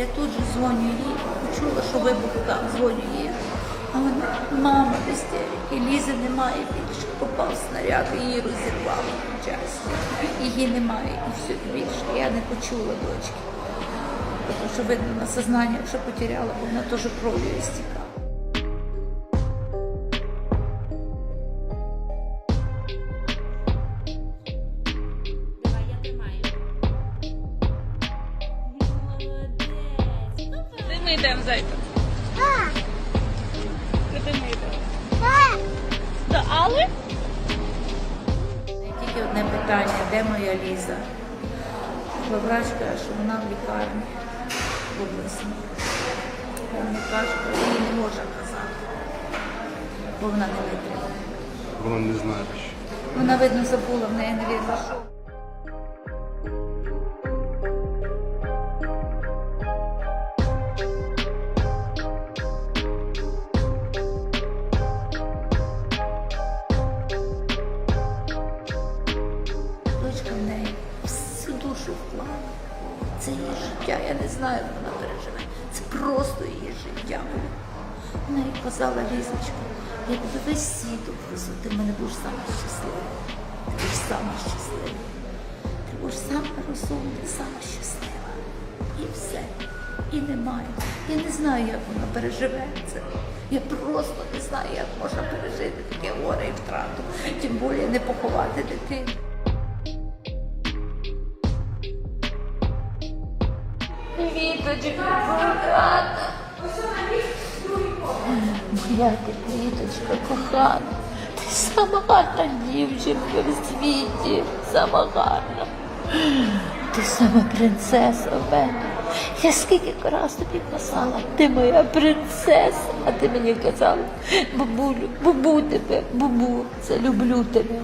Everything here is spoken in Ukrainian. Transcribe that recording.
Я тут же дзвоню їй, почула, що вибух там, дзвоню їй. А вона, мама в і Лізи немає більше, попав снаряд, її розірвало в. Її немає, і все більше. Я не почула дочки. Тому що видно на сознання, що потеряла, бо вона теж кров'ю істікала. Ми йдемо, зайка? Куди ми йдемо? До Алли? Тільки одне питання, де моя Ліза? Бо врач каже, що вона в лікарні в обласній. Не каже, їй не може казати, бо вона не витримала. Вона не знає ще. Вона, видно, забула, в неї не вірила, душу вклала. Це її життя. Я не знаю, як вона переживе. Це просто її життя. Вона їй казала, Лізочка, я тебе весь світ обвезу, ти в мене будеш сама щаслива. Ти будеш сама щаслива. Ти будеш сама розумна, сама щаслива. І все. І немає. Я не знаю, як вона переживе це. Я просто не знаю, як можна пережити таке горе і втрату. Тим більше не поховати дитину. Квіточка, кохана. Моя ти кохана. Ти сама гарна дівчинка в світі. Сама гарна. Ти сама принцеса в мене. Я скільки раз тобі казала, ти моя принцеса, а ти мені казала, бабулю, бабу тебе, бабу, це люблю тебе.